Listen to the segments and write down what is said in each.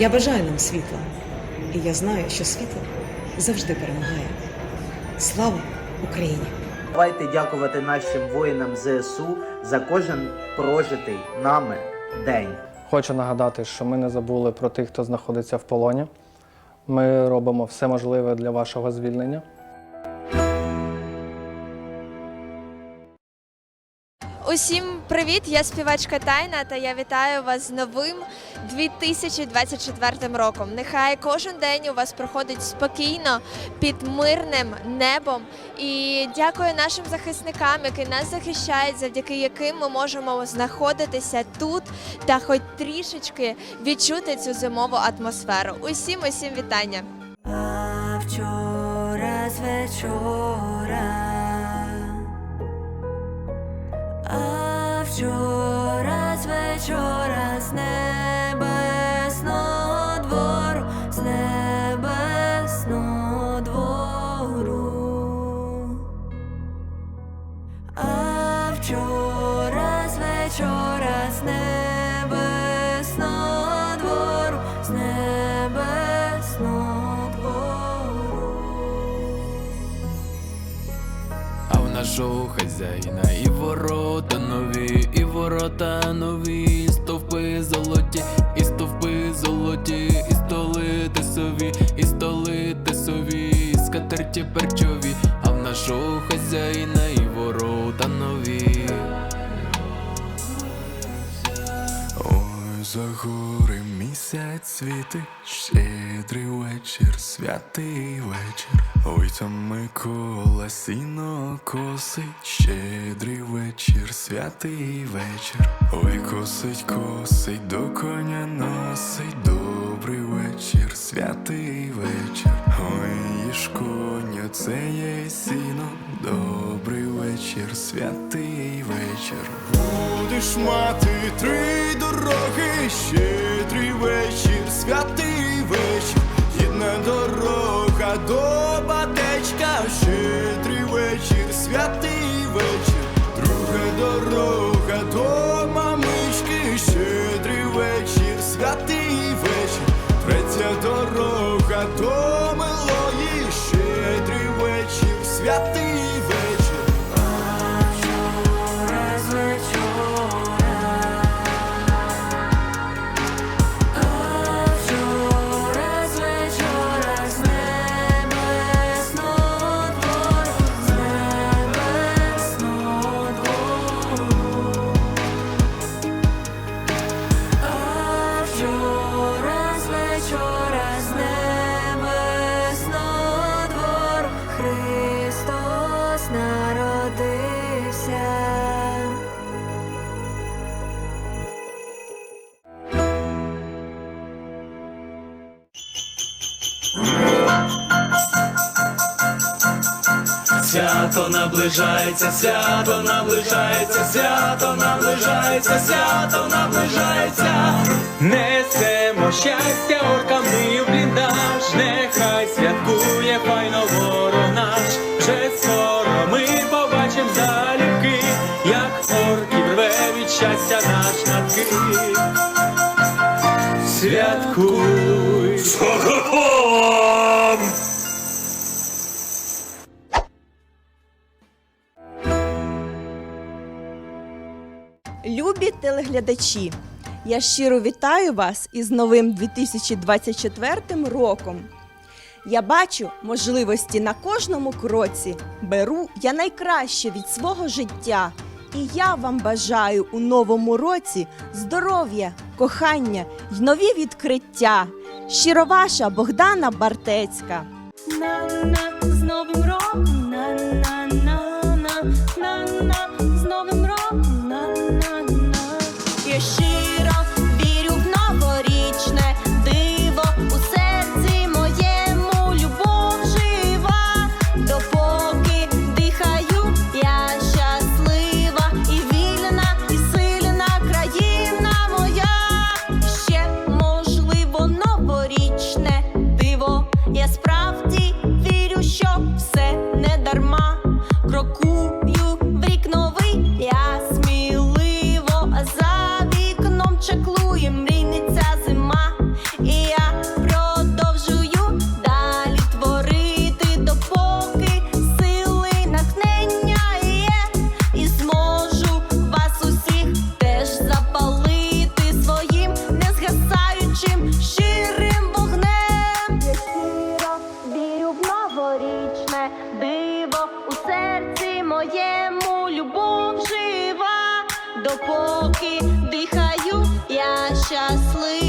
Я бажаю нам світла, і я знаю, що світло завжди перемагає. Слава Україні! Давайте дякувати нашим воїнам ЗСУ за кожен прожитий нами день. Хочу нагадати, що ми не забули про тих, хто знаходиться в полоні. Ми робимо все можливе для вашого звільнення. Усім привіт! Я співачка Тайна та я вітаю вас з новим 2024 роком. Нехай кожен день у вас проходить спокійно під мирним небом. І дякую нашим захисникам, які нас захищають, завдяки яким ми можемо знаходитися тут та хоч трішечки відчути цю зимову атмосферу. Усім усім вітання! А вчора з вечора, вчора з вечора з небесного двору, з небесного двору, а вчора з вечора з небесного двору, з небесного двору. А в нашого хазяїна і ворота нові, стовпи золоті, і стовпи золоті, і столи тесові, і столи тесові, і скатерті перчові, а в нашого хазяїна і ворота нові. Ой, за місяць світить, щедрий вечір, святий вечір. Ой, там Микола сіно косить, щедрий вечір, святий вечір. Ой, косить, косить, до коня носить, добрий вечір, святий вечір. Ой, їж коня, це є сіно, вечір, святий вечір. Будеш мати три дороги, щедрий вечір, святий вечір, єдна дорога до батечка, щедрий вечір, святий Свято наближається, свято наближається, свято наближається, свято наближається. Несемо щастя орками в бліндаж, Любі телеглядачі, я щиро вітаю вас із новим 2024 роком. Я бачу можливості на кожному кроці. Беру я найкраще від свого життя. І я вам бажаю у новому році здоров'я, кохання й нові відкриття. Щиро ваша Богдана Бартецька. На-на, з Новим роком, Шаклує, мрійниця зима, і я продовжую далі творити, допоки сили натхнення є, і зможу вас усіх теж запалити своїм незгасаючим щирим вогнем. Я щиро вірю в новорічне диво у серці моєму любов жива. Допоки дихає щаслива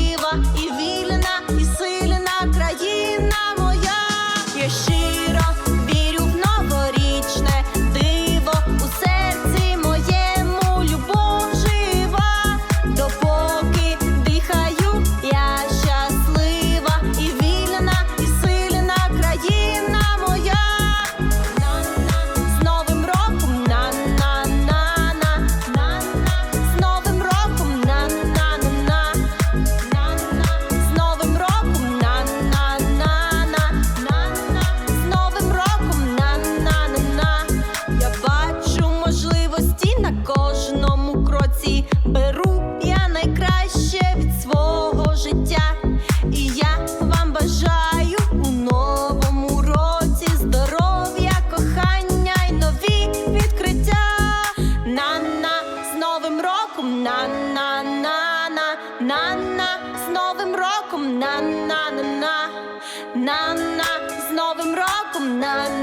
На-на, з Новим роком, на-на-на-на,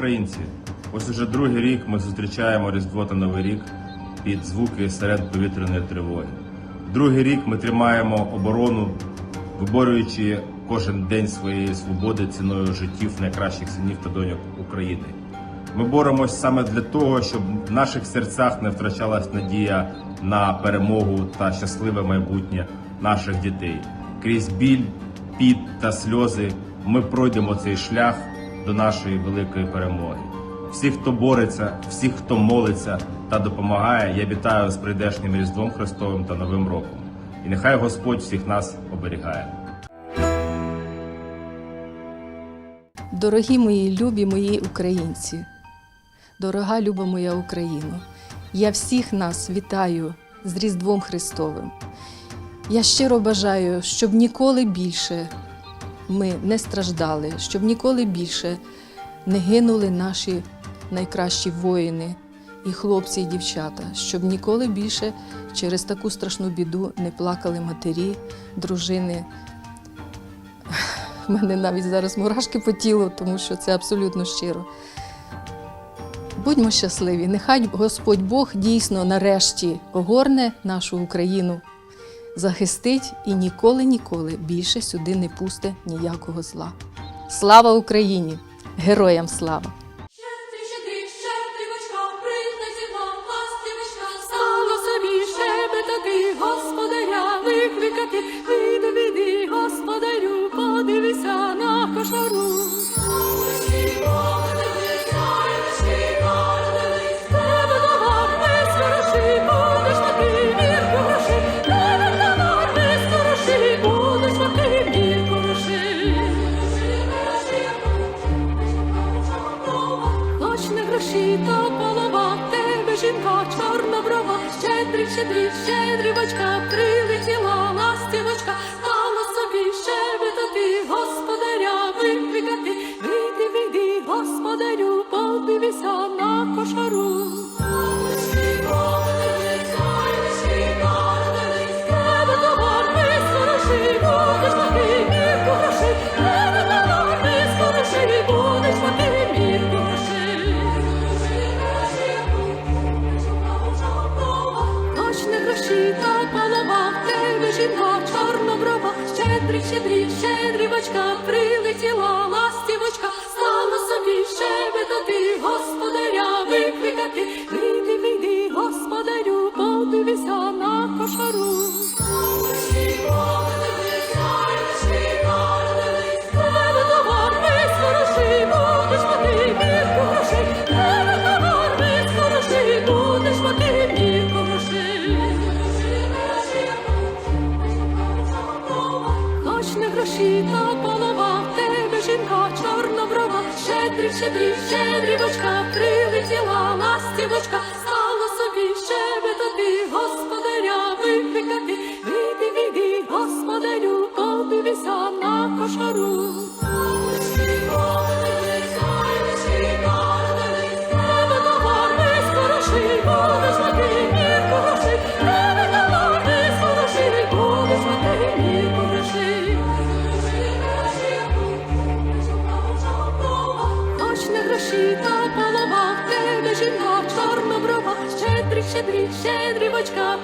українці, ось уже другий рік ми зустрічаємо Різдво та Новий рік під звуки сирен повітряної тривоги. Другий рік ми тримаємо оборону, виборюючи кожен день своєї свободи ціною життів найкращих синів та доньок України. Ми боремось саме для того, щоб в наших серцях не втрачалась надія на перемогу та щасливе майбутнє наших дітей. Крізь біль, піт та сльози ми пройдемо цей шлях до нашої великої перемоги. Всіх, хто бореться, всіх, хто молиться та допомагає, я вітаю з прийдешнім Різдвом Христовим та Новим роком. І нехай Господь всіх нас оберігає. Дорогі мої любі мої українці, дорога люба моя Україно, я всіх нас вітаю з Різдвом Христовим. Я щиро бажаю, щоб ніколи більше ми не страждали, щоб ніколи більше не гинули наші найкращі воїни, і хлопці, і дівчата, щоб ніколи більше через таку страшну біду не плакали матері, дружини, у мене навіть зараз мурашки по тілу, тому що це абсолютно щиро. Будьмо щасливі, нехай Господь Бог дійсно нарешті огорне нашу Україну, захистить і ніколи-ніколи більше сюди не пусте ніякого зла. Слава Україні! Героям слава! Щебетати, господаря викликати, щедрий, щедрівочка, прилетіла ластівочка, щедрий, щедрівочка, прилетіла та полова, в тебе жінка чорноброва, щедрі, щедрі, щедрівочка,